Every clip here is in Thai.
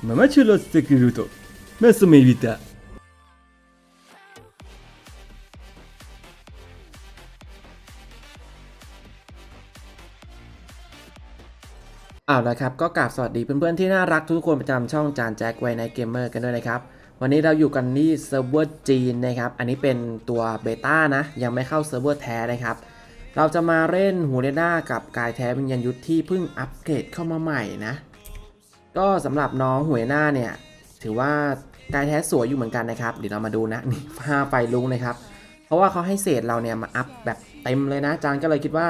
Mamachu los Sekiruto, Masume Vita. เอาละครับ ก็กราบสวัสดีเพื่อนๆ ที่น่ารักทุกคนประจำช่องจานแจ็คไวในเกมเมอร์กันด้วยนะครับ วันนี้เราอยู่กันที่เซิร์ฟเวอร์จีนนะครับ อันนี้เป็นตัวเบต้านะ ยังไม่เข้าเซิร์ฟเวอร์แท้นะครับ เราจะมาเล่นหูเรน่ากับกายแท้วิญญาณยุทธที่เพิ่งอัปเกรดเข้ามาใหม่นะ ก็สำหรับน้องหวยหน้าเนี่ย ถือว่ากายแท้สวยอยู่เหมือนกันนะครับ เดี๋ยวเรามาดูนะนี่ห้าไฟลุงนะครับ เพราะว่าเขาให้เศษเราเนี่ยมาอัพแบบเต็มเลยนะจานก็เลยคิดว่า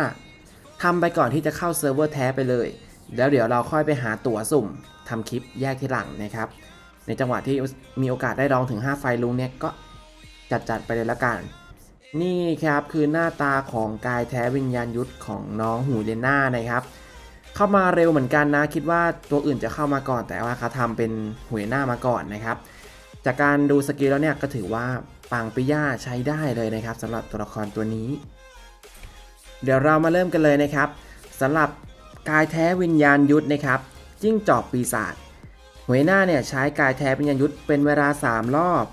ทำไปก่อนที่จะเข้าเซิร์ฟเวอร์แท้ไปเลย แล้วเดี๋ยวเราค่อยไปหาตั๋วสุ่มทำคลิปแยกทีหลังนะครับ ในจังหวะที่มีโอกาสได้ลองถึง 5 ไฟลุงเนี่ยก็จัดๆไปเลยละกัน นี่ครับคือหน้าตาของกายแท้วิญญาณยุทธของน้องหูเลน่านะครับ เข้ามาเร็วเหมือนกันนะ คิดว่าตัวอื่นจะเข้ามาก่อน แต่ว่าเขาทำเป็นหวยหน้ามาก่อนนะครับ จากการดูสกิลแล้วเนี่ยก็ถือว่าปังปิย่าใช้ได้เลยนะครับสำหรับตัวละครตัวนี้ เดี๋ยวเรามาเริ่มกันเลยนะครับสำหรับกายแท้วิญญาณยุทธนะครับจิ้งจอกปีศาจหวยหน้าเนี่ยใช้กายแท้วิญญาณยุทธเป็นเวลา 3 รอบ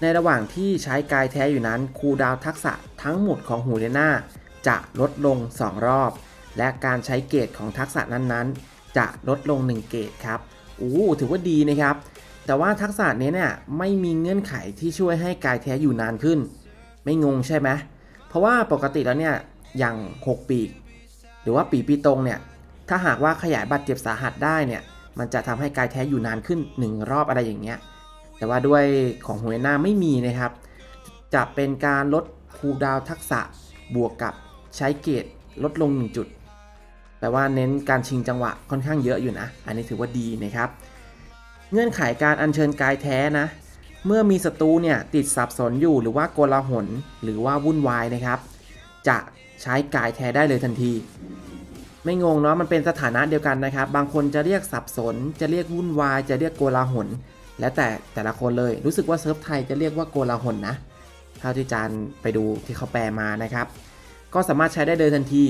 ในระหว่างที่ใช้กายแท้อยู่นั้นคูดาวทักษะทั้งหมดของหูเลน่าจะลดลง 2 รอบ และการใช้เกรดของทักษะนั้นๆ จะลดลง 1 เกรดครับอู้ถือว่าดีนะครับ แต่ว่าทักษะนี้เนี่ยไม่มีเงื่อนไขที่ช่วยให้กายแท้อยู่นานขึ้น ไม่งงใช่ไหมเพราะว่าปกติแล้วเนี่ยอย่าง 6 ปีก หรือว่าปีปีตรงเนี่ยถ้าหากว่าขยายบาดเจ็บสาหัสได้เนี่ยมันจะทำให้กายแท้อยู่นานขึ้น 1 รอบอะไรอย่างเงี้ยแต่ว่าด้วยของหัวหน้าไม่มีนะครับ จะเป็นการลดคูดาวทักษะบวกกับใช้เกรดลดลง 1 จุด แปลว่าเน้นการชิงจังหวะค่อนข้างเยอะอยู่นะ อันนี้ถือว่าดีนะครับ เงื่อนไขการอัญเชิญกายแท้นะ เมื่อมีศัตรูเนี่ยติดสับสนอยู่หรือว่าโกลาหลหรือว่าวุ่นวายนะครับ จะใช้กายแท้ได้เลยทันที ไม่งงเนาะมันเป็นสถานะเดียวกันนะครับ บางคนจะเรียกสับสน จะเรียกวุ่นวาย จะเรียกโกลาหลแล้วแต่แต่ละคนเลยรู้สึกว่าเซิร์ฟไทยจะเรียกว่าโกลาหลนะเท่าที่จานไปดูที่เขาแปลมานะครับ ก็สามารถใช้ได้เลยทันที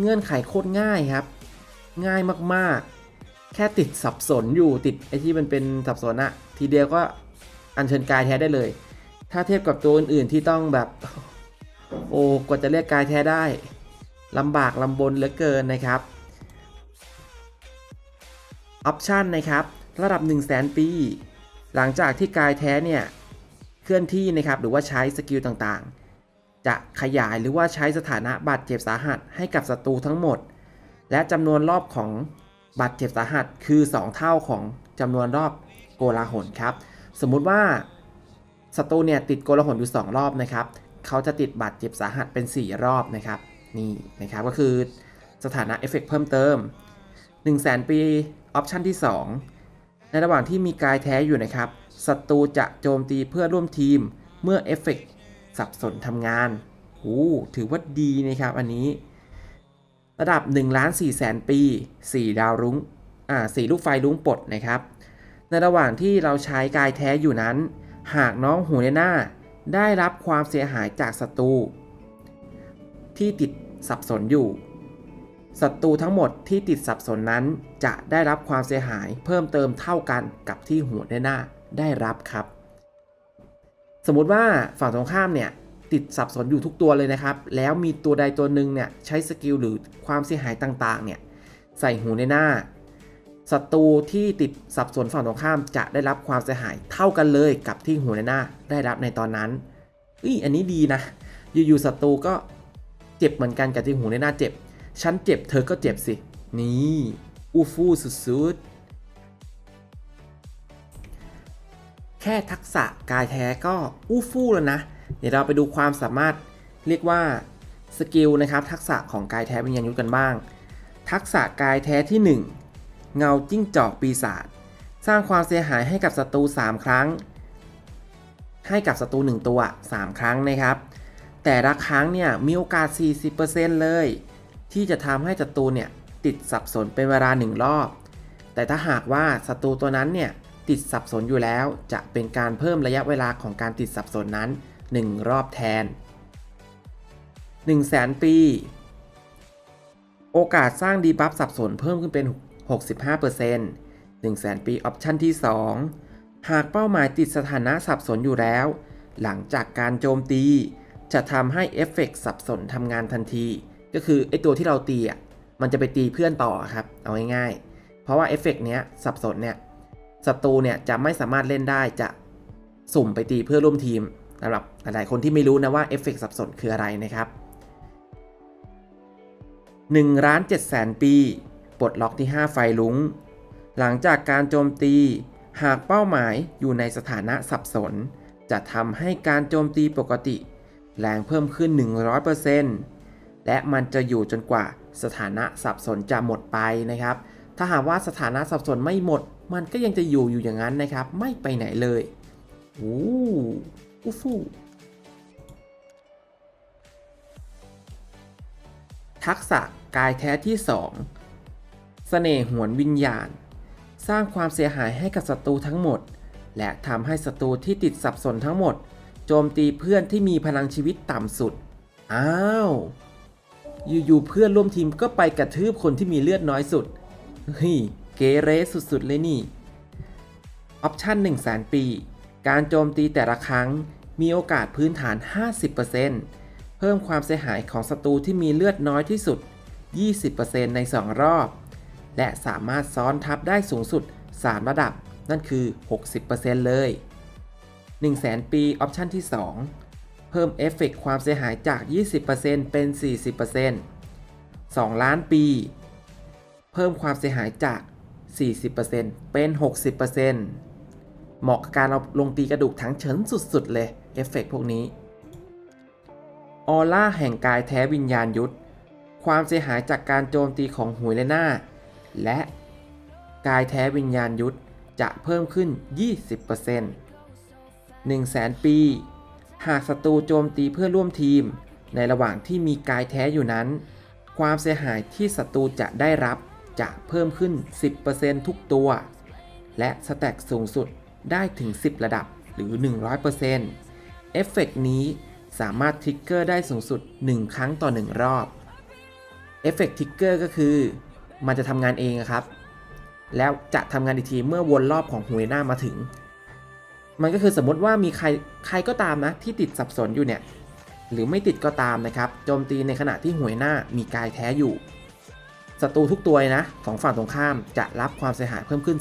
เงื่อนไขโคตรง่ายครับ ง่ายมากๆ แค่ติดสับสนอยู่ติดไอที่มันเป็นสับสนอะทีเดียวก็อัญเชิญกายแท้ได้เลย ถ้าเทียบกับตัวอื่นๆที่ต้องแบบ โอ้กว่าจะเรียกกายแท้ได้ลำบากลำบนเหลือเกินนะครับออปชันนะครับ ระดับ 1 0 0 0 0แปี หลังจากที่กายแท้เนี่ย เคลื่อนที่นะครับ หรือว่าใช้สกิลต่างๆ จะขยายหรือว่าใช้สถานะบาดเจ็บสาหัสให้กับศัตรูทั้งหมด และจำนวนรอบของบาดเจ็บสาหัสคือ 2 เท่าของจำนวนรอบโกลาหลครับ สมมุติว่าศัตรูเนี่ยติดโกลาหลอยู่ 2 รอบนะครับเขาจะติดบาดเจ็บสาหัสเป็น 4 รอบนะครับนี่นะครับก็คือสถานะเอฟเฟกเพิ่มเติม 1 0 0 0 0แปีออปชันที่ 2 ในระหว่างที่มีกายแท้อยู่นะครับศัตรูจะโจมตีเพื่อร่วมทีมเมื่อเอฟเฟก สับสนทำงานโอ้ถือว่าดีนะครับอันนี้ ระดับ1ล้าน4แสนปี 4 ดาวรุ้งอ่า4ลูกไฟรุ้งปลดนะครับ ในระหว่างที่เราใช้กายแท้อยู่นั้น หากน้องหูในหน้า ได้รับความเสียหายจากศัตรูที่ติดสับสนอยู่ศัตรูทั้งหมดที่ติดสับสนนั้นจะได้รับความเสียหายเพิ่มเติมเท่ากันกับที่หัวในหน้าได้รับครับ สมมุติว่าฝั่งตรงข้ามเนี่ยติดสับสนอยู่ทุกตัวเลยนะครับ แล้วมีตัวใดตัวหนึ่งเนี่ยใช้สกิลหรือความเสียหายต่างๆเนี่ยใส่หูในหน้าศัตรูที่ติดสับสนฝั่งตรงข้ามจะได้รับความเสียหายเท่ากันเลยกับที่หูในหน้าได้รับในตอนนั้นอุ้ยอันนี้ดีนะ อยู่ๆศัตรูก็เจ็บเหมือนกันกับที่หูในหน้าเจ็บ ฉันเจ็บเธอก็เจ็บสิ นี่ อูฟูสุดๆ ค่ทักษะกายแท้ก็อู้ฟู่แล้วนะ เดี๋ยวเราไปดูความสามารถเรียกว่าสกิลนะครับทักษะของกายแท้วิญญาณยุทธกันบ้าง ทักษะกายแท้ที่ 1 เงาจิ้งจอกปีศาจสร้างความเสียหายให้กับศัตรู3 ครั้ง ให้กับศัตรู1 ตัว 3 ครั้งนะครับ แต่ละครั้งเนี่ยมีโอกาส 40%เลย ที่จะทำให้ศัตรูเนี่ยติดสับสนเป็นเวลา 1 รอบ แต่ถ้าหากว่าศัตรูตัวนั้นเนี่ย ติดสับสนอยู่แล้ว จะเป็นการเพิ่มระยะเวลาของการติดสับสนนั้น 1 รอบแทน 1 0 0 0 0แสนปี โอกาสสร้างดีบัฟสับสนเพิ่มขึ้นเป็น 65%ห1 0 0 0 0 0 ปีออปชันที่ 2 หากเป้าหมายติดสถานะสับสนอยู่แล้ว หลังจากการโจมตี จะทำให้เอฟเฟกต์สับสนทำงานทันที ก็คือไอตัวที่เราตีอะมันจะไปตีเพื่อนต่อครับ เอาง่ายๆ เพราะว่าเอฟเฟกต์เนี้ยสับสนเนี่ย ศัตรูเนี่ยจะไม่สามารถเล่นได้จะสุ่มไปตีเพื่อร่วมทีมสำหรับหลายๆคนที่ไม่รู้นะว่าเอฟเฟกต์สับสนคืออะไรนะครับ1ล้าน7แสนปี ปลดล็อกที่ 5 ไฟลุงหลังจากการโจมตี หากเป้าหมายอยู่ในสถานะสับสน จะทำให้การโจมตีปกติ แรงเพิ่มขึ้น 100%และมันจะอยู่จนกว่าสถานะสับสนจะหมดไปนะครับ ถ้าหากว่าสถานะสับสนไม่หมด มันก็ยังจะอยู่อยู่อย่างนั้นนะครับ ไม่ไปไหนเลยโอ้อู้ฟู่ทักษะกายแท้ที่2เสน่ห์หวนวิญญาณ สร้างความเสียหายให้กับศัตรูทั้งหมด และทำให้ศัตรูที่ติดสับสนทั้งหมด โจมตีเพื่อนที่มีพลังชีวิตต่ำสุด อ้าว อยู่ๆเพื่อนร่วมทีมก็ไปกระทืบคนที่มีเลือดน้อยสุด เฮ้ย เกเรสุดๆ เลยนี่ ออปชั่น1 0 0 0 0 0 ปี การโจมตีแต่ละครั้งมีโอกาสพื้นฐาน 50%เพิ่มความเสียหายของศัตรูที่มีเลือดน้อยที่สุด 20%ใน 2 รอบ และสามารถซ้อนทับได้สูงสุด 3 ระดับ นั่นคือ 60%เลย 1 0 0 0 0แปี ออปชันที่ 2 เพิ่มเอฟเฟกต์ความเสียหายจาก 20%เป็น 40% 2 ล้านปี เพิ่มความเสียหายจาก 40%เป็น 60%เหมาะกับการเราลงตีกระดูกทั้งเฉินสุดๆ เลย เอฟเฟกต์พวกนี้ ออร่าแห่งกายแท้วิญญาณยุทธ ความเสียหายจากการโจมตีของหุยเละหน่าและกายแท้วิญญาณยุทธจะเพิ่มขึ้น 20% 1 0 0 0 0แสนปี หากศัตรูโจมตีเพื่อร่วมทีม ในระหว่างที่มีกายแท้อยู่นั้น ความเสียหายที่ศัตรูจะได้รับ จะเพิ่มขึ้น 10%ทุกตัว และสแต็กสูงสุดได้ถึง 10 ระดับหรือ 100%เอฟเฟกต์นี้สามารถทิกเกอร์ได้สูงสุด 1 ครั้งต่อ 1 รอบเอฟเฟกต์ทิกเกอร์ก็คือ มันจะทำงานเองครับ แล้วจะทำงานอีกทีเมื่อวนรอบของหวยหน้ามาถึง มันก็คือสมมติว่ามีใครใครก็ตามนะ ที่ติดสับสนอยู่เนี่ย หรือไม่ติดก็ตามนะครับโจมตีในขณะที่หวยหน้ามีกายแท้อยู่ ศัตรูทุกตัวนะของฝั่งตรงข้ามจะรับความเสียหายเพิ่มขึ้น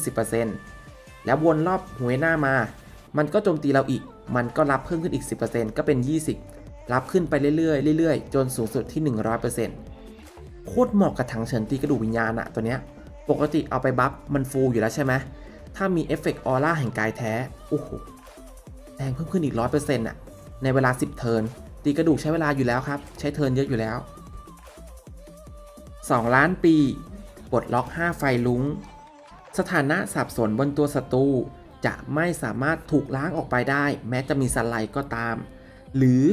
10%แล้ววนรอบหวยหน้ามา มันก็โจมตีเราอีก มันก็รับเพิ่มขึ้นอีก 10%ก็เป็น 20 รับขึ้นไปเรื่อยๆเรื่อยๆ จนสูงสุดที่ 100%โคตรเหมาะกับถังเฉินตีกระดูกวิญญาณอะตัวเนี้ย ปกติเอาไปบัฟมันฟูอยู่แล้วใช่ไหมถ้ามีเอฟเฟกต์ออร่าแห่งกายแท้ โอ้โหแรงเพิ่มขึ้นอีก 100%อะในเวลา 10 เทิร์นตีกระดูกใช้เวลาอยู่แล้วครับ ใช้เทิร์นเยอะอยู่แล้ว 2 ล้านปี ปลดล็อก 5 ไฟลุงสถานะสับสนบนตัวศัตรูจะไม่สามารถถูกล้างออกไปได้ แม้จะมีสไลด์ก็ตาม หรือ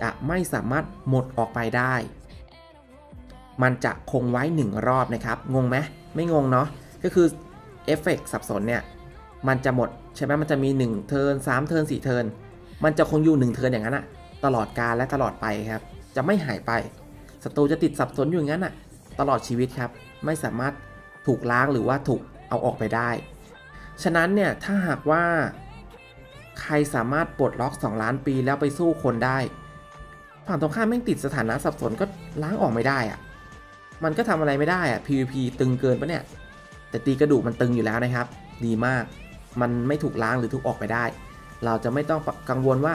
จะไม่สามารถหมดออกไปได้ มันจะคงไว้ 1 รอบนะครับ งงไหมไม่งงเนาะก็คือเอฟเฟกต์สับสนเนี่ย มันจะหมดใช่ไหมมันจะมี 1 เทิร์น3เทิร์น4เทิร์นมันจะคงอยู่ 1 เทิร์นอย่างนั้นอะตลอดกาลและตลอดไปครับ จะไม่หายไปศัตรูจะติดสับสนอยู่อย่างนั้นอะ ตลอดชีวิตครับ ไม่สามารถถูกล้างหรือว่าถูกเอาออกไปได้ ฉะนั้นเนี่ยถ้าหากว่า ใครสามารถปลดล็อก 2 ล้านปีแล้วไปสู้คนได้ ฝั่งตรงข้ามแม่งติดสถานะสับสนก็ล้างออกไม่ได้อะมันก็ทำอะไรไม่ได้อะ PVP ตึงเกินปะเนี่ย แต่ตีกระดูกมันตึงอยู่แล้วนะครับ ดีมาก มันไม่ถูกล้างหรือถูกออกไปได้ เราจะไม่ต้องกังวลว่า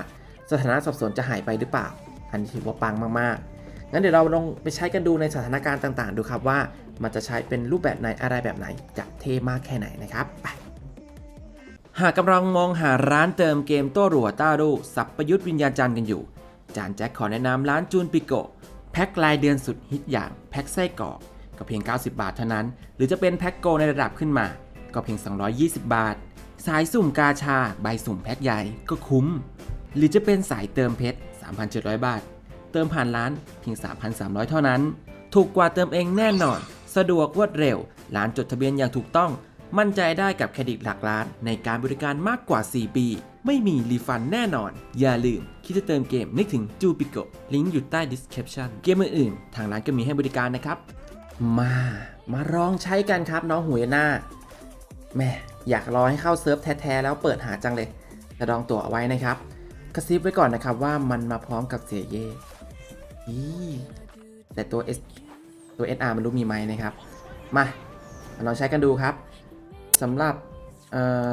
สถานะสับสนจะหายไปหรือเปล่า อันนี้ถือว่าปังมากๆ งั้นเดี๋ยวเราลองไปใช้กันดูในสถานการณ์ต่างๆ ดูครับว่ามันจะใช้เป็นรูปแบบไหนอะไรแบบไหนจะเท่มากแค่ไหนนะครับไปหากกำลังมองหาร้านเติมเกมโต้รัวต้ารูสับประยุทธ์วิญญาณจันทร์กันอยู่ จานแจ็คขอแนะนำร้านจูนปิโกแพ็ครายเดือนสุดฮิตอย่างแพ็คไส้กรอกก็เพียง 90 บาทเท่านั้น หรือจะเป็นแพ็คโกในระดับขึ้นมา ก็เพียง 220 บาท สายสุ่มกาชา ใบสุ่มแพ็คใหญ่ก็คุ้ม หรือจะเป็นสายเติมเพชร 3,700 บาท เติมผ่านร้านเพียง 3,300 เท่านั้น ถูกกว่าเติมเองแน่นอน สะดวกรวดเร็ว ร้านจดทะเบียนอย่างถูกต้อง มั่นใจได้กับเครดิตหลักล้าน ในการบริการมากกว่า 4 ปี ไม่มีรีฟันแน่นอน อย่าลืม คิดจะเติมเกมนึกถึงจูปิโกลิงก์อยู่ใต้ description เกมอื่นๆทางร้านก็มีให้บริการนะครับ มา มาลองใช้กันครับน้องหวยหน้าแม่อยากรอให้เข้าเซิร์ฟแท้ๆแล้วเปิดหาจังเลยจะดองตั๋วเอาไว้นะครับกระซิบไว้ก่อนนะครับว่ามันมาพร้อมกับเสียเย่ อีแต่ตัว S ตัว SR มันรู้มีไหมนะครับ มามาลองใช้กันดูครับสำหรับ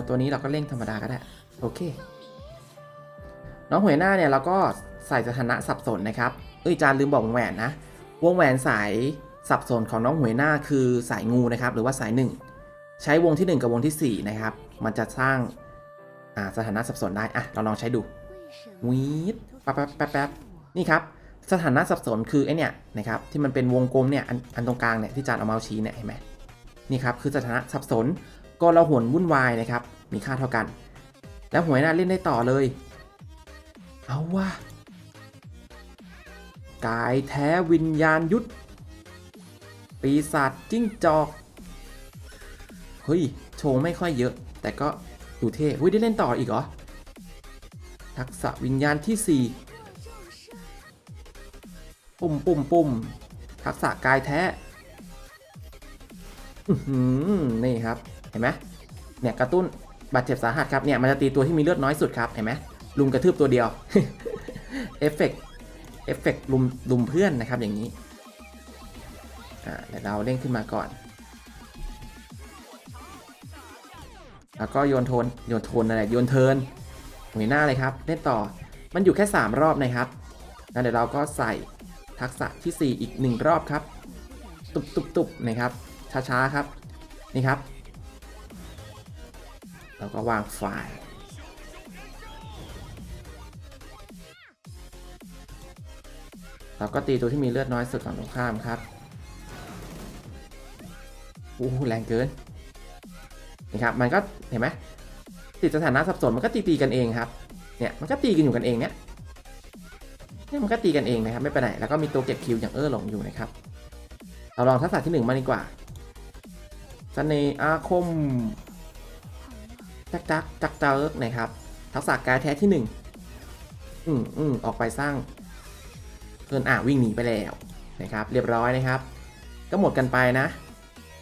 ตัวนี้เราก็เร่งธรรมดาก็ได้ โอเค น้องหัวหน้าเนี่ยเราก็ใส่สถานะสับสนนะครับ เอ้ยจานลืมบอกวงแหวนนะ วงแหวนสายสับสนของน้องหัวหน้าคือสายงูนะครับ หรือว่าสาย 1 ใช้วงทีหนึ่1 กับวงทีสี่ 4 นะครับ มันจะสร้างสถานะสับสนได้ อะ เราลองใช้ดูวีดแป๊บแป๊บแป๊บแป๊บนี่ครับ สถานะสับสนคือไอเนี่ยนะครับที่มันเป็นวงกลมเนี่ยอันอันตรงกลางเนี่ยที่จานเอาเมาส์ชี้เนี่ยเห็นไหมนี่ครับคือสถานะสับสนก็เราหวนวุ่นวายนะครับมีค่าเท่ากัน แล้วหวยหน้าเล่นได้ต่อเลย เอาว่ากายแท้วิญญาณยุทธปีศาจจิ้งจอกเฮ้ยโชว์ไม่ค่อยเยอะ แต่ก็ดูเท่เฮ้ยได้เล่นต่ออีกเหรอทักษะวิญญาณที่ 4 ปุ่มปุ่มปุ่มทักษะกายแท้อือหือนี่ครับ เห็นไหมเนี่ยกระตุ้นบาดเจ็บสาหัสครับเนี่ยมันจะตีตัวที่มีเลือดน้อยสุดครับเห็นไหมลุมกระทืบตัวเดียวเอฟเฟกเอฟเฟกลุมลุมเพื่อนนะครับอย่างนี้อ่าเดี๋ยวเราเร่งขึ้นมาก่อน แล้วก็โยนโทนโยนโทนอะไรโยนเทินหวยหน้าเลยครับ เล่นต่อมันอยู่แค่ 3 รอบนะครับงั้นเดี๋ยวเราก็ใส่ ทักษะทีสี่ 4 อีก 1 รอบครับ ตุบตุบตุบนะครับ ช้าๆครับ นี่ครับ แล้วก็วางไฟล์เราก็ตีตัวที่มีเลือดน้อยสุดฝั่งตรงข้ามครับโอ้แรงเกินนี่ครับ มันก็เห็นไหมติดสถานะสับสนมันก็ตีตีกันเองครับ เนี่ย มันก็ตีกันอยู่กันเองเนี่ย เนี่ยมันก็ตีกันเองนะครับไม่ไปไหนแล้วก็มีตัวเก็บคิวอย่างเออหลงอยู่นะครับเราลองทักษะที่หนึ่งมาดีกว่าเสน่ห์อาคมจักจักจักเจิกนะครับ ทักษะกายแท้ที่หนึ่งอืมอืมออกไปสร้างเกินอ่าวิ่งหนีไปแล้วนะครับ เรียบร้อยนะครับ ก็หมดกันไปนะ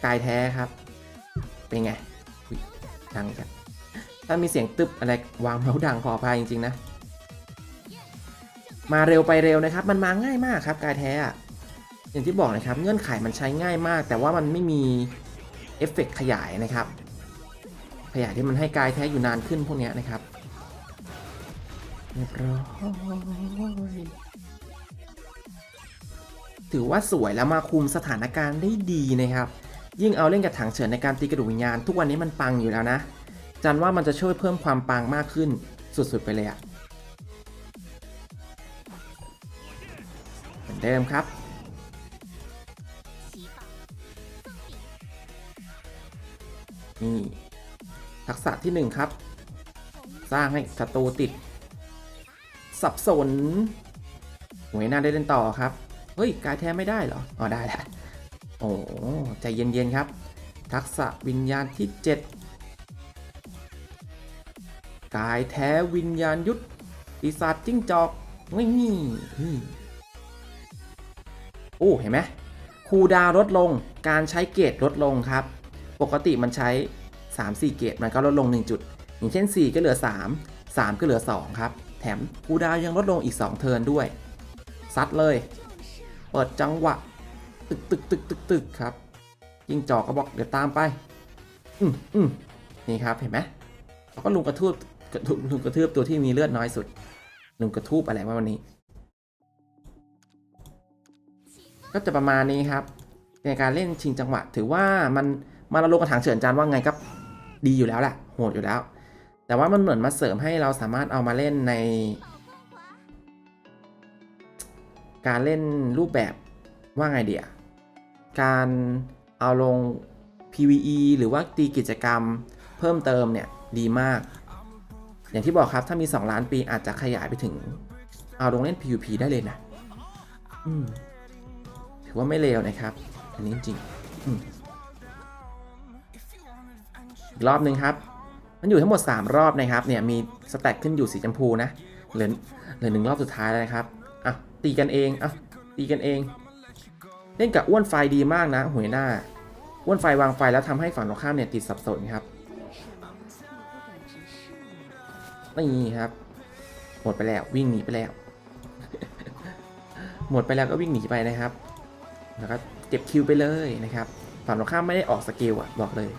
กายแท้ครับ เป็นไงดังจังถ้ามีเสียงตึบอะไรวางเมาส์ดังขออภัยจริงๆนะ มาเร็วไปเร็วนะครับ มันมาง่ายมากครับกายแท้อะอย่างที่บอกนะครับ เงื่อนไขมันใช้ง่ายมาก แต่ว่ามันไม่มีเอฟเฟกต์ขยายนะครับ ขยายที่มันให้กายแท้อยู่นานขึ้นพวกนี้นะครับเรียบร้อยถือว่าสวยแล้วมาคุมสถานการณ์ได้ดีนะครับ ยิ่งเอาเล่นกับถังเฉินในการตีกระดูกวิญญาณ ทุกวันนี้มันปังอยู่แล้วนะจันว่ามันจะช่วยเพิ่มความปังมากขึ้นสุดๆไปเลยอะ เหมือนเดิมครับ นี่ ทักษะที่หนึ่งครับ สร้างให้ศัตรูติด สับสนหวยหน้าได้เล่นต่อครับ เฮ้ย กายแท้ไม่ได้เหรอ อ๋อ ได้แล้วโอ้ใจเย็น ๆ ครับ ทักษะวิญญาณที่ 7 กายแท้วิญญาณยุทธปีศาจจิ้งจอก ไม่มี โอ้เห็นไหมคูดาวลดลง การใช้เกรดลดลงครับ ปกติมันใช้ 3-4 เกรดมันก็ลดลง 1 จุด อย่างเช่น 4 ก็เหลือ 3 3 ก็เหลือ 2 ครับ แถมคูดาวยังลดลงอีก 2 เทิร์นด้วย ซัดเลย เปิดจังหวะ ตึกตึกตึกตึกตึกครับ ยิงจอกก็บอกเดี๋ยวตามไป อืมอืมนี่ครับเห็นไหมเราก็ลุงกระทืบกระทืบลุงกระทืบตัวที่มีเลือดน้อยสุด ลุงกระทูบอะไรมาวันนี้ ก็จะประมาณนี้ครับ ในการเล่นชิงจังหวะ ถือว่ามันมาลงกระถางเฉินจานว่าไงก็ดีอยู่แล้วแหละโหดอยู่แล้ว แต่ว่ามันเหมือนมาเสริมให้เราสามารถเอามาเล่นใน การเล่นรูปแบบว่าไงเดียการเอาลง PVE หรือว่าตีกิจกรรมเพิ่มเติมเนี่ยดีมาก อย่างที่บอกครับถ้ามี 2 ล้านปีอาจจะขยายไปถึง เอาลงเล่น PVP ได้เลยนะ อืม ถือว่าไม่เลวนะครับ อันนี้จริงอีกรอบหนึ่งครับ มันอยู่ทั้งหมด 3 รอบนะครับเนี่ยมีสแต็กขึ้นอยู่สีชมพูนะเหลือเหลือหนึ่งรอบสุดท้ายแล้วนะครับอะตีกันเองอะตีกันเอง เล่นกับอ้วนไฟดีมากนะหวยหน้าอ้วนไฟวางไฟแล้วทำให้ฝั่งตรงข้ามเนี่ยติดสับสนครับนี่ครับ หมดไปแล้ววิ่งหนีไปแล้ว หมดไปแล้วก็วิ่งหนีไปนะครับ แล้วก็เก็บคิวไปเลยนะครับฝั่งตรงข้ามไม่ได้ออกสกิลอะบอกเลย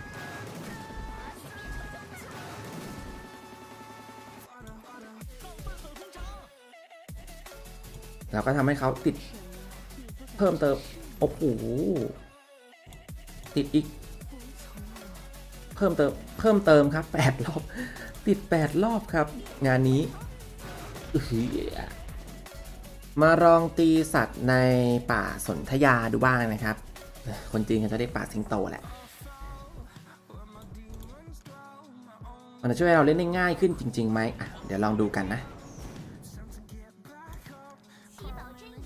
เราก็ทำให้เขาติดเพิ่มเติมโอ้โหติดอีก เพิ่มเติมเพิ่มเติมครับ 8 รอบ ติด 8 รอบครับ งานนี้อื้ออ มาลองตีสัตว์ในป่าสนธยาดูบ้างนะครับ คนจีนก็จะได้ป่าสิงโตแหละ มันจะช่วยเราเล่นได้ง่ายขึ้นจริงๆไหมอะเดี๋ยวลองดูกันนะ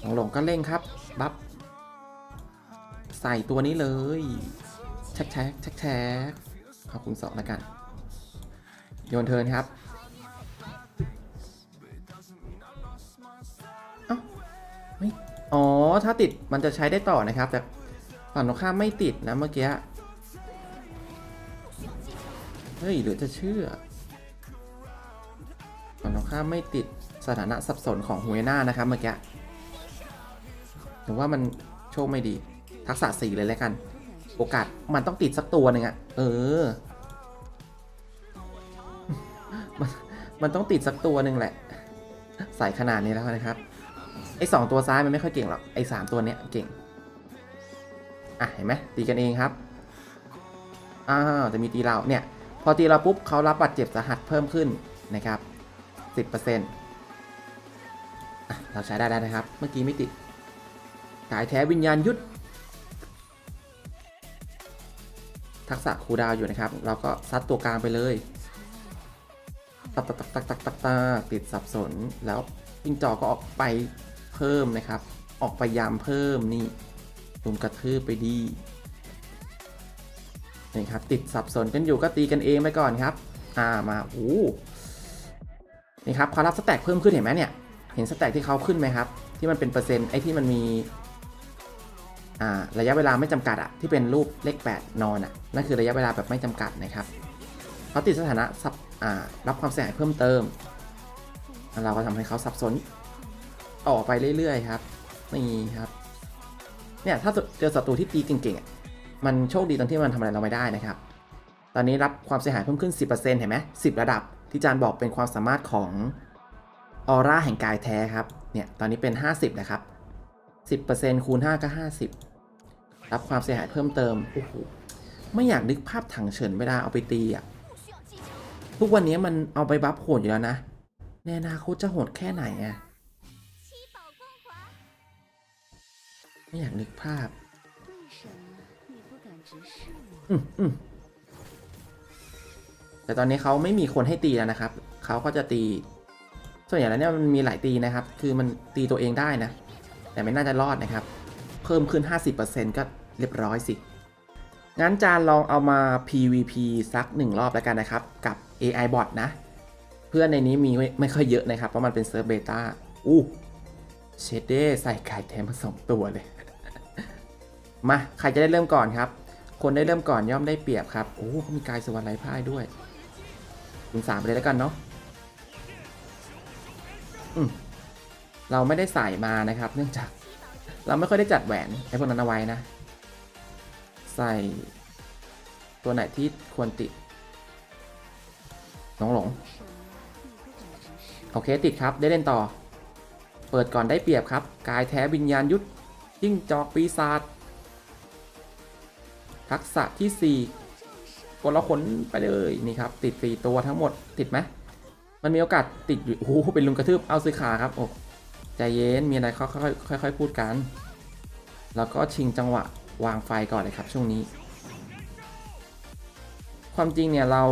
หลงหลงก็เร่งครับ บัฟใส่ตัวนี้เลยแช็กแช็กแช็กแช็กขอบคุณสองแล้วกัน โยนเทินครับ อ๋อ ถ้าติดมันจะใช้ได้ต่อนะครับ แต่ฝั่งตรงข้ามไม่ติดนะเมื่อกี้ เฮ้ยหรือจะเชื่อฝั่งตรงข้ามไม่ติดสถานะสับสนของฮุยน่านะครับเมื่อกี้หรือว่ามันโชคไม่ดี ทักษะสี่เลยแล้วกัน โอกาสมันต้องติดสักตัวหนึ่งอะเออมันมันต้องติดสักตัวหนึ่งแหละ ใส่ขนาดนี้แล้วนะครับ ไอ้สองตัวซ้ายมันไม่ค่อยเก่งหรอก ไอ้สามตัวเนี้ยเก่ง อะเห็นไหมตีกันเองครับ อ้าวจะมีตีเราเนี่ย พอตีเราปุ๊บเขารับบาดเจ็บสาหัสเพิ่มขึ้นนะครับ10%อะเซ็นต์เราใช้ได้แล้วนะครับ เมื่อกี้ไม่ติดกายแท้วิญญาณยุทธทักษะคูดาวอยู่นะครับ เราก็ซัดตัวกลางไปเลยตักตักตักตักตักตักตักติดสับสนแล้วปิงจอก็ออกไป เพิ่มนะครับ ออกไปยามเพิ่มนี่ลุมกระทืบไปดีนี่ครับติดสับสนกันอยู่ก็ตีกันเองไปก่อนครับ อ่ามาโอ้นี่ครับเขารับสแต็กเพิ่มขึ้นเห็นไหมเนี่ย เห็นสแต็กที่เขาขึ้นไหมครับ ที่มันเป็นเปอร์เซ็นต์ไอ้ที่มันมีอ่าระยะเวลาไม่จำกัดอะที่เป็นรูปเลข 8 นอนอะนั่นคือระยะเวลาแบบไม่จำกัดนะครับเขาติดสถานะรับความเสียหายเพิ่มเติม เราก็ทำให้เขาสับสน ต่อไปเรื่อยๆครับนี่ครับเนี่ยถ้าเจอศัตรูที่ตีเก่งๆมันโชคดีตรงที่มันทำอะไรเราไม่ได้นะครับ ตอนนี้รับความเสียหายเพิ่มขึ้น 10%เห็นไหม10ระดับที่จานบอกเป็นความสามารถของออร่าแห่งกายแท้ครับเนี่ยตอนนี้เป็น 50นะครับ10%คูณ5ก็ 50 รับความเสียหายเพิ่มเติมโอ้โหไม่อยากนึกภาพถังเฉินเวลาเอาไปตีอะทุกวันนี้มันเอาไปบัฟโหดอยู่แล้วนะในอนาคตจะโหดแค่ไหนอะ ไม่อยากนึกภาพแต่ตอนนี้เขาไม่มีคนให้ตีแล้วนะครับ เขาก็จะตี ส่วนใหญ่แล้วเนี่ยมันมีหลายตีนะครับ คือมันตีตัวเองได้นะ แต่ไม่น่าจะรอดนะครับ เพิ่มขึ้น 50%ก็เรียบร้อยสิ งั้นจานลองเอามา PVP สักหนึ่งรอบแล้วกันนะครับ กับ AI bot นะ เพื่อนในนี้มีไม่ค่อยเยอะนะครับ เพราะมันเป็นเซิร์ฟเบต้า อู้ เชดเด้ใส่ไข่แทนมาสองตัวเลย มาใครจะได้เริ่มก่อนครับ คนได้เริ่มก่อนย่อมได้เปรียบครับ โอ้เขามีกายสวรรค์ไร้พ่ายด้วยคุณสามไปเลยแล้วกันเนาะเราไม่ได้ใส่มานะครับ เนื่องจาก เราไม่ค่อยได้จัดแหวนไอ้พวกนั้นเอาไว้นะ ใส่ตัวไหนที่ควรติดน้องหลง โอเคติดครับได้เล่นต่อ เปิดก่อนได้เปรียบครับ กายแท้วิญญาณยุทธยิ่งจอกปีศาจ ทักษะที่ 4 กดละขนไปเลยนี่ครับ ติดสี่ตัวทั้งหมดติดไหมมันมีโอกาสติดอยู่โอ้โหเป็นลุงกระทืบเอาซื้อขาครับโอ้ใจเย็นมีอะไรค่อยๆค่อยๆพูดกัน แล้วก็ชิงจังหวะวางไฟก่อนเลยครับช่วงนี้ ความจริงเนี่ยเรา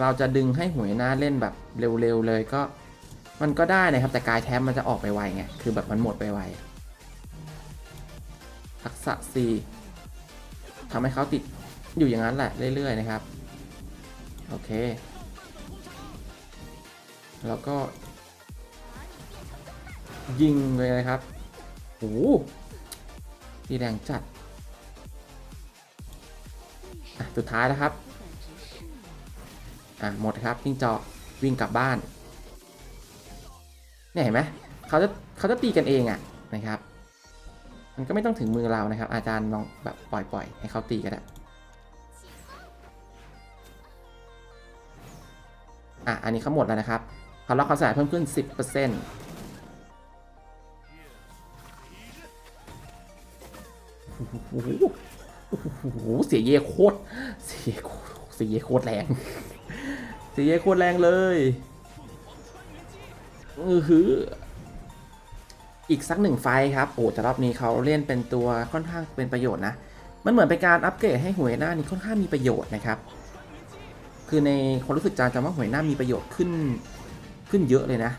เราจะดึงให้หวยหน้าเล่นแบบเร็วๆเลยก็มันก็ได้นะครับแต่กายแท้มันจะออกไปไวไงคือแบบมันหมดไปไวทักษะ4 ทำให้เขาติดอยู่อย่างนั้นแหละเรื่อยๆนะครับ โอเค แล้วก็ ยิงเลยนะครับโอ้ดีแรงจัดสุดท้ายนะครับ อะ หมดครับวิ่งจาะวิ่งกลับบ้าน เนี่ยเห็นไหมเขาจะเขาจะตีกันเองอะ่ะนะครับ มันก็ไม่ต้องถึงมือเรานะครับ อาจารย์ลองแบบปล่อยปล่อยให้เขาตีก็ได้อะอันนี้เขาหมดแล้วนะครับเขาล็อกความสะอาดเพิ่มขึ้น 10%โอ้โหโอ้โหเสียเยโคตรเสียเสียเยโคตรแรง เสียเยโคตรแรงเลยอือหือ อีกสักหนึ่งไฟครับโอ้แต่รอบนี้เขาเล่นเป็นตัวค่อนข้างเป็นประโยชน์นะ มันเหมือนเป็นการอัปเกรดให้หวยหน้านี้ค่อนข้างมีประโยชน์นะครับ คือในความรู้สึกจานจำว่าหวยหน้ามีประโยชน์ขึ้นขึ้นเยอะเลยนะ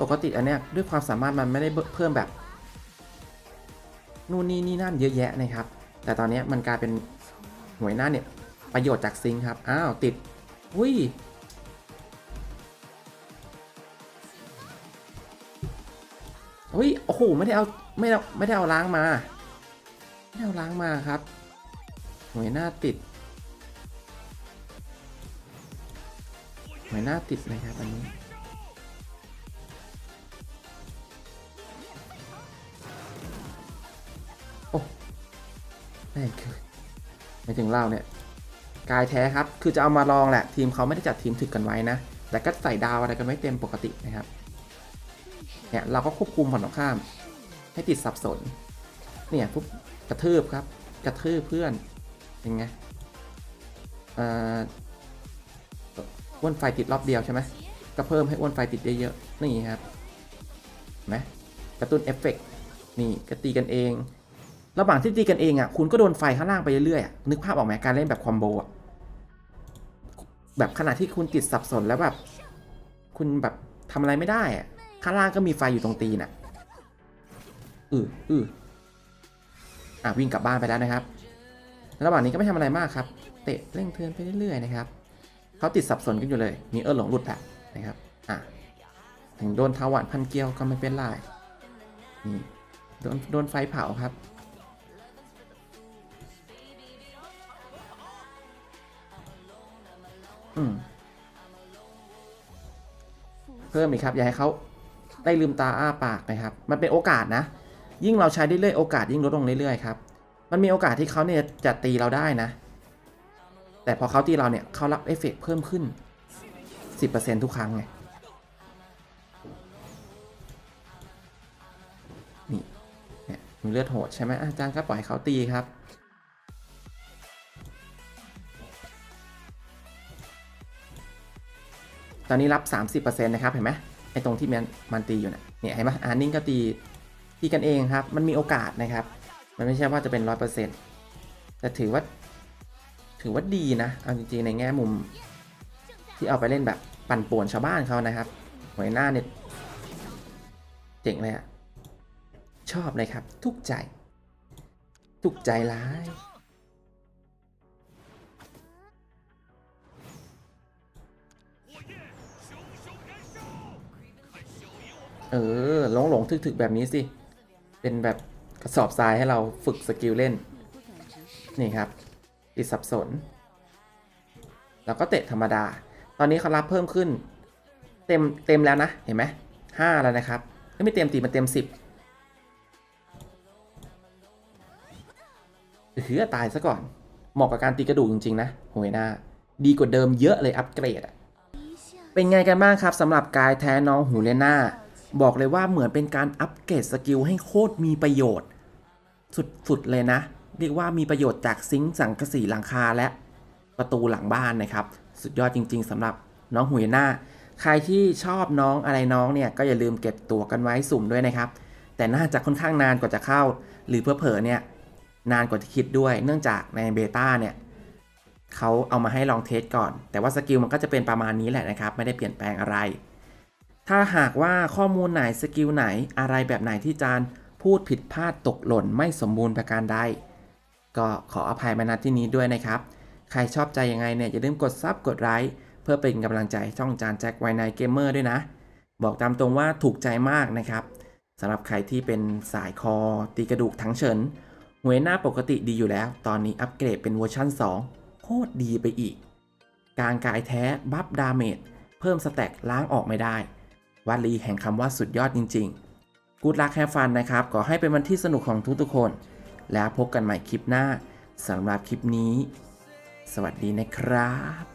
ปกติอันเนี้ยด้วยความสามารถมันไม่ได้เพิ่มแบบ นู่นนี่นี่นั่นเยอะแยะนะครับ แต่ตอนนี้มันกลายเป็นหวยหน้าเนี่ยประโยชน์จากซิงครับ อ้าวติด อุ้ย เฮ้ย โอ้โห ไม่ได้เอา ไม่ได้ไม่ได้เอาล้างมา ไม่ได้เอาล้างมาครับหวยหน้าติดหวยหน้าติดนะครับอันนี้ โอ้แม่คือไม่ถึงเล่าเนี่ย กายแท้ครับ คือจะเอามาลองแหละ ทีมเขาไม่ได้จัดทีมถึกกันไว้นะ แต่ก็ใส่ดาวอะไรกันไม่เต็มปกตินะครับ เนี่ยเราก็ควบคุมฝั่งตรงข้าม ให้ติดสับสน เนี่ยปุ๊บกระทืบครับ กระทืบเพื่อนเป็นไงอ่ออ้วนไฟติดรอบเดียวใช่ไหมก็เพิ่มให้อ้วนไฟติดเยอะๆนี่ครับนไหมกระตุ้นเอฟเฟกต์นี่ก็ตีกันเองระหว่างที่ตีกันเองอะคุณก็โดนไฟข้างล่างไปเรื่อยๆนึกภาพออกไหมการเล่นแบบคอมโบอะแบบขณะที่คุณติดสับสนแล้วแบบ คุณแบบทำอะไรไม่ได้อะ ข้างล่างก็มีไฟอยู่ตรงตีนอะอืออืออะวิ่งกลับบ้านไปแล้วนะครับ ระหว่างนี้ก็ไม่ทำอะไรมากครับ เตะเร่งเทินไปเรื่อยๆนะครับเขาติดสับสนกันอยู่เลย มีเออหลงหลุดแบบนะครับ อะถึงโดนทาวันพันเกลียวก็ไม่เป็นไรนี่โดนโดนไฟเผาครับ อืมเพิ่มอีกครับ อย่าให้เขา ได้ลืมตาอ้าปากนะครับ มันเป็นโอกาสนะ ยิ่งเราใช้เรื่อยๆโอกาสยิ่งลดลงเรื่อยๆครับ มันมีโอกาสที่เขาเนี่ยจะตีเราได้นะ แต่พอเขาตีเราเนี่ยเขารับเอฟเฟกต์เพิ่มขึ้น 10%ทุกครั้งไง นี่เนี่ยมีเลือดโหดใช่ไหมอาจารย์ก็ปล่อยให้เขาตีครับตอนนี้รับ 30%นะครับ เห็นไหม ไอตรงที่มันมันตีอยู่เนะเนี่ยเห็นไหมอานิ่งก็ตีตีกันเองครับ มันมีโอกาสนะครับ มันไม่ใช่ว่าจะเป็น100%แต่ถือว่า ถือว่าดีนะ เอาจริงๆในแง่มุม ที่เอาไปเล่นแบบปั่นป่วนชาวบ้านเขานะครับหวยหน้าเนี่ยเจ๋งเลยอะชอบเลยครับ ทุกใจ ทุกใจร้าย เออหลงหลงทึกถึกแบบนี้สิ เป็นแบบกระสอบทรายให้เราฝึกสกิลเล่น นี่ครับติดสับสน แล้วก็เตะธรรมดา ตอนนี้เขารับเพิ่มขึ้น เต็มเต็มแล้วนะ เห็นไหมห้าแล้วนะครับไม่เต็มตีมันเต็มสิบเฮือตายซะก่อน เหมาะกับการตีกระดูกจริง ๆ นะโหยหน้า ดีกว่าเดิมเยอะเลยอัปเกรดอะเป็นไงกันบ้างครับสำหรับกายแท้น้องหูเลน่า บอกเลยว่าเหมือนเป็นการอัปเกรดสกิลให้โคตรมีประโยชน์ สุดๆเลยนะ เรียกว่ามีประโยชน์จากซิงค์สังกะสีหลังคาและประตูหลังบ้านนะครับ สุดยอดจริง ๆสำหรับน้องหูเลน่าใครที่ชอบน้องอะไรน้องเนี่ยก็อย่าลืมเก็บตัวกันไว้สุ่มด้วยนะครับ แต่น่าจะค่อนข้างนานกว่าจะเข้า หรือเพื่อเผอเนี่ยนานกว่าที่คิดด้วย เนื่องจากในเบต้าเนี่ยเขาเอามาให้ลองเทสก่อน แต่ว่าสกิลมันก็จะเป็นประมาณนี้แหละนะครับ ไม่ได้เปลี่ยนแปลงอะไร ถ้าหากว่าข้อมูลไหนสกิลไหนอะไรแบบไหนที่จานพูดผิดพลาดตกหล่นไม่สมบูรณ์ประการใด ก็ขออภัยมาณที่นี้ด้วยนะครับ ใครชอบใจยังไงเนี่ยอย่าลืมกดซับกดไลค์เพื่อเป็นกำลังใจช่องจานแจ็คไวไนเกมเมอร์ด้วยนะ บอกตามตรงว่าถูกใจมากนะครับสำหรับใครที่เป็นสายคอ ตีกระดูกทั้งเฉินหวยหน้าปกติดีอยู่แล้ว ตอนนี้อัปเกรดเป็นเวอร์ชัน2 โคตรดีไปอีกการกายแท้ บัฟดาเมจ เพิ่มสแต็กล้างออกไม่ได้ วลีแห่งคำว่าสุดยอดจริงๆ กูดลักแฮฟันนะครับ ขอให้เป็นวันที่สนุกของทุกๆคน แล้วพบกันใหม่คลิปหน้าสำหรับคลิปนี้ สวัสดีนะครับ